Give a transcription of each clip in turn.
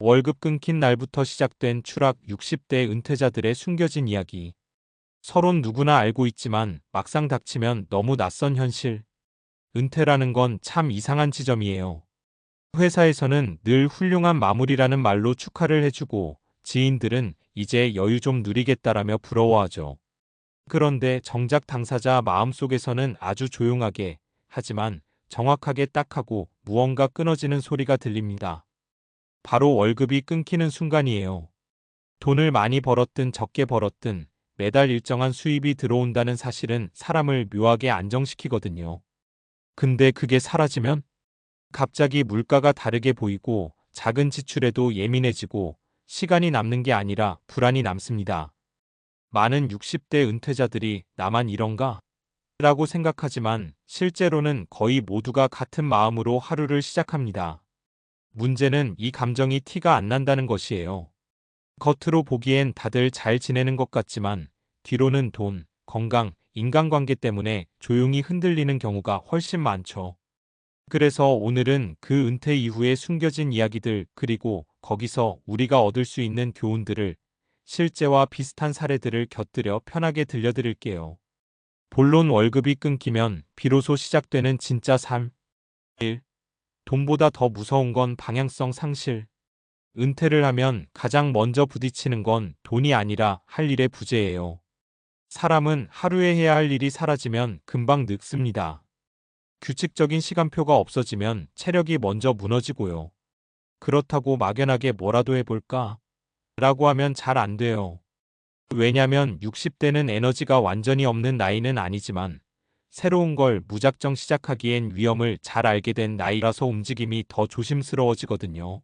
월급 끊긴 날부터 시작된 추락 60대 은퇴자들의 숨겨진 이야기. 서론 누구나 알고 있지만 막상 닥치면 너무 낯선 현실. 은퇴라는 건 참 이상한 지점이에요. 회사에서는 늘 훌륭한 마무리라는 말로 축하를 해주고 지인들은 이제 여유 좀 누리겠다라며 부러워하죠. 그런데 정작 당사자 마음속에서는 아주 조용하게 하지만 정확하게 딱 하고 무언가 끊어지는 소리가 들립니다. 바로 월급이 끊기는 순간이에요. 돈을 많이 벌었든 적게 벌었든 매달 일정한 수입이 들어온다는 사실은 사람을 묘하게 안정시키거든요. 근데 그게 사라지면 갑자기 물가가 다르게 보이고 작은 지출에도 예민해지고 시간이 남는 게 아니라 불안이 남습니다. 많은 60대 은퇴자들이 나만 이런가? 라고 생각하지만 실제로는 거의 모두가 같은 마음으로 하루를 시작합니다. 문제는 이 감정이 티가 안 난다는 것이에요. 겉으로 보기엔 다들 잘 지내는 것 같지만 뒤로는 돈, 건강, 인간관계 때문에 조용히 흔들리는 경우가 훨씬 많죠. 그래서 오늘은 그 은퇴 이후에 숨겨진 이야기들 그리고 거기서 우리가 얻을 수 있는 교훈들을 실제와 비슷한 사례들을 곁들여 편하게 들려드릴게요. 본론 월급이 끊기면 비로소 시작되는 진짜 삶. 1. 돈보다 더 무서운 건 방향성 상실. 은퇴를 하면 가장 먼저 부딪히는 건 돈이 아니라 할 일의 부재예요. 사람은 하루에 해야 할 일이 사라지면 금방 늙습니다. 규칙적인 시간표가 없어지면 체력이 먼저 무너지고요. 그렇다고 막연하게 뭐라도 해볼까? 라고 하면 잘 안 돼요. 왜냐면 60대는 에너지가 완전히 없는 나이는 아니지만 새로운 걸 무작정 시작하기엔 위험을 잘 알게 된 나이라서 움직임이 더 조심스러워지거든요.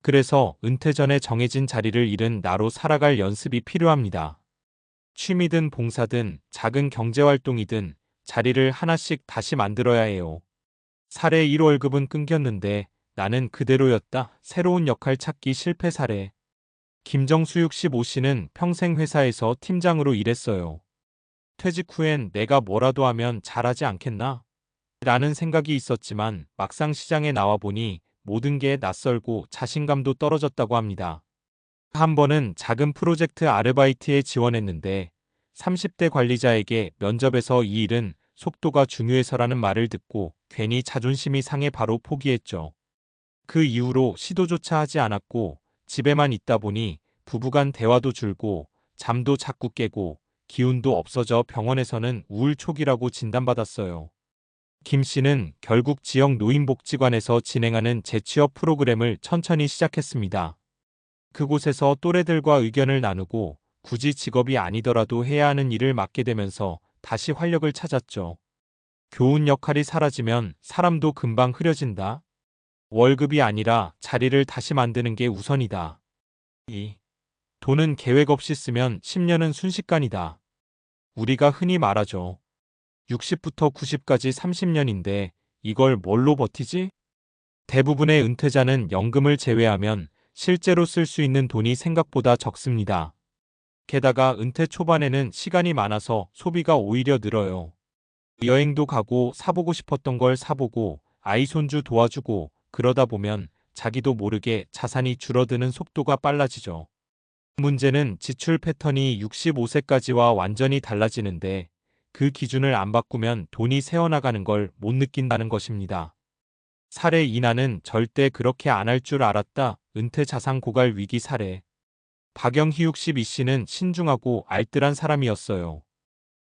그래서 은퇴 전에 정해진 자리를 잃은 나로 살아갈 연습이 필요합니다. 취미든 봉사든 작은 경제활동이든 자리를 하나씩 다시 만들어야 해요. 사례 1월급은 끊겼는데 나는 그대로였다. 새로운 역할 찾기 실패 사례. 김정수 65씨는 평생 회사에서 팀장으로 일했어요. 퇴직 후엔 내가 뭐라도 하면 잘하지 않겠나? 라는 생각이 있었지만 막상 시장에 나와 보니 모든 게 낯설고 자신감도 떨어졌다고 합니다. 한 번은 작은 프로젝트 아르바이트에 지원했는데 30대 관리자에게 면접에서 이 일은 속도가 중요해서라는 말을 듣고 괜히 자존심이 상해 바로 포기했죠. 그 이후로 시도조차 하지 않았고 집에만 있다 보니 부부간 대화도 줄고 잠도 자꾸 깨고 기운도 없어져 병원에서는 우울 초기라고 진단받았어요. 김 씨는 결국 지역 노인복지관에서 진행하는 재취업 프로그램을 천천히 시작했습니다. 그곳에서 또래들과 의견을 나누고 굳이 직업이 아니더라도 해야 하는 일을 맡게 되면서 다시 활력을 찾았죠. 교훈 역할이 사라지면 사람도 금방 흐려진다. 월급이 아니라 자리를 다시 만드는 게 우선이다. 2. 돈은 계획 없이 쓰면 10년은 순식간이다. 우리가 흔히 말하죠. 60부터 90까지 30년인데 이걸 뭘로 버티지? 대부분의 은퇴자는 연금을 제외하면 실제로 쓸 수 있는 돈이 생각보다 적습니다. 게다가 은퇴 초반에는 시간이 많아서 소비가 오히려 늘어요. 여행도 가고 사보고 싶었던 걸 사보고 아이 손주 도와주고 그러다 보면 자기도 모르게 자산이 줄어드는 속도가 빨라지죠. 문제는 지출 패턴이 65세까지와 완전히 달라지는데 그 기준을 안 바꾸면 돈이 새어나가는 걸 못 느낀다는 것입니다. 사례 이나는 절대 그렇게 안 할 줄 알았다. 은퇴 자산 고갈 위기 사례. 박영희육 12씨는 신중하고 알뜰한 사람이었어요.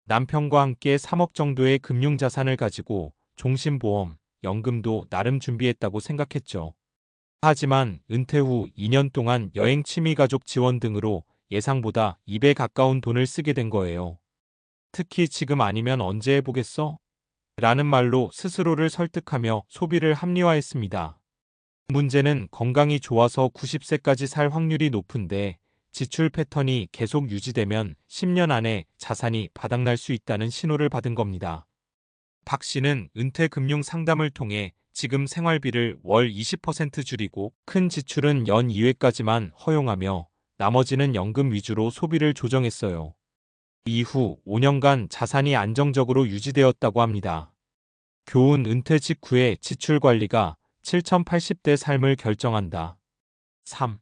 남편과 함께 3억 정도의 금융자산을 가지고 종신보험, 연금도 나름 준비했다고 생각했죠. 하지만 은퇴 후 2년 동안 여행 취미 가족 지원 등으로 예상보다 2배 가까운 돈을 쓰게 된 거예요. 특히 지금 아니면 언제 해보겠어? 라는 말로 스스로를 설득하며 소비를 합리화했습니다. 문제는 건강이 좋아서 90세까지 살 확률이 높은데 지출 패턴이 계속 유지되면 10년 안에 자산이 바닥날 수 있다는 신호를 받은 겁니다. 박 씨는 은퇴 금융 상담을 통해 지금 생활비를 월 20% 줄이고 큰 지출은 연 2회까지만 허용하며 나머지는 연금 위주로 소비를 조정했어요. 이후 5년간 자산이 안정적으로 유지되었다고 합니다. 교훈 은퇴 직후의 지출 관리가 7080대 삶을 결정한다. 3.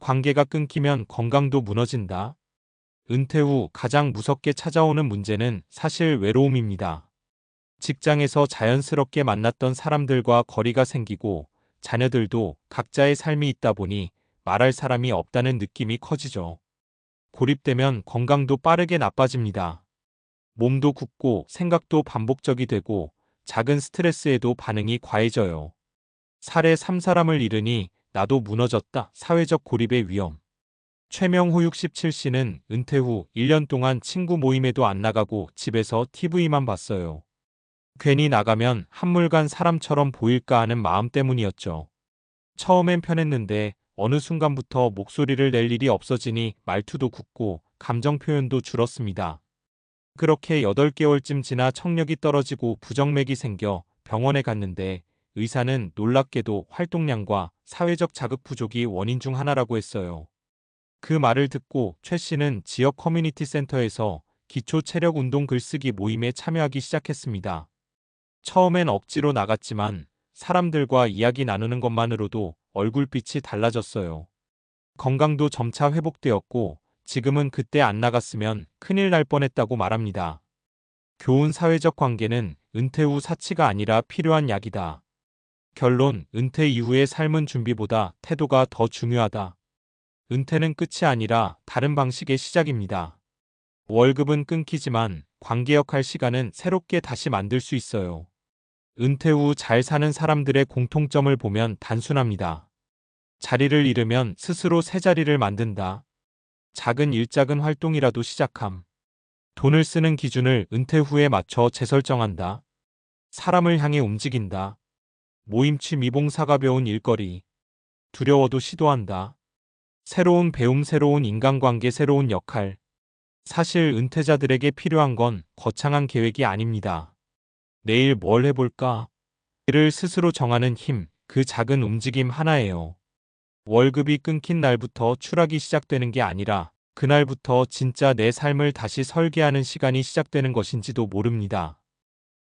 관계가 끊기면 건강도 무너진다. 은퇴 후 가장 무섭게 찾아오는 문제는 사실 외로움입니다. 직장에서 자연스럽게 만났던 사람들과 거리가 생기고 자녀들도 각자의 삶이 있다 보니 말할 사람이 없다는 느낌이 커지죠. 고립되면 건강도 빠르게 나빠집니다. 몸도 굳고 생각도 반복적이 되고 작은 스트레스에도 반응이 과해져요. 살해 3사람을 잃으니 나도 무너졌다. 사회적 고립의 위험. 최명호 67씨는 은퇴 후 1년 동안 친구 모임에도 안 나가고 집에서 TV만 봤어요. 괜히 나가면 한물간 사람처럼 보일까 하는 마음 때문이었죠. 처음엔 편했는데 어느 순간부터 목소리를 낼 일이 없어지니 말투도 굳고 감정 표현도 줄었습니다. 그렇게 8개월쯤 지나 청력이 떨어지고 부정맥이 생겨 병원에 갔는데 의사는 놀랍게도 활동량과 사회적 자극 부족이 원인 중 하나라고 했어요. 그 말을 듣고 최 씨는 지역 커뮤니티 센터에서 기초 체력 운동 글쓰기 모임에 참여하기 시작했습니다. 처음엔 억지로 나갔지만 사람들과 이야기 나누는 것만으로도 얼굴빛이 달라졌어요. 건강도 점차 회복되었고 지금은 그때 안 나갔으면 큰일 날 뻔했다고 말합니다. 교훈 사회적 관계는 은퇴 후 사치가 아니라 필요한 약이다. 결론, 은퇴 이후의 삶은 준비보다 태도가 더 중요하다. 은퇴는 끝이 아니라 다른 방식의 시작입니다. 월급은 끊기지만 관계 역할 시간은 새롭게 다시 만들 수 있어요. 은퇴 후 잘 사는 사람들의 공통점을 보면 단순합니다. 자리를 잃으면 스스로 새 자리를 만든다. 작은 일작은 활동이라도 시작함. 돈을 쓰는 기준을 은퇴 후에 맞춰 재설정한다. 사람을 향해 움직인다. 모임 취 미봉사가 배운 일거리. 두려워도 시도한다. 새로운 배움, 새로운 인간관계, 새로운 역할. 사실 은퇴자들에게 필요한 건 거창한 계획이 아닙니다. 내일 뭘 해볼까? 를 스스로 정하는 힘, 그 작은 움직임 하나예요. 월급이 끊긴 날부터 추락이 시작되는 게 아니라 그날부터 진짜 내 삶을 다시 설계하는 시간이 시작되는 것인지도 모릅니다.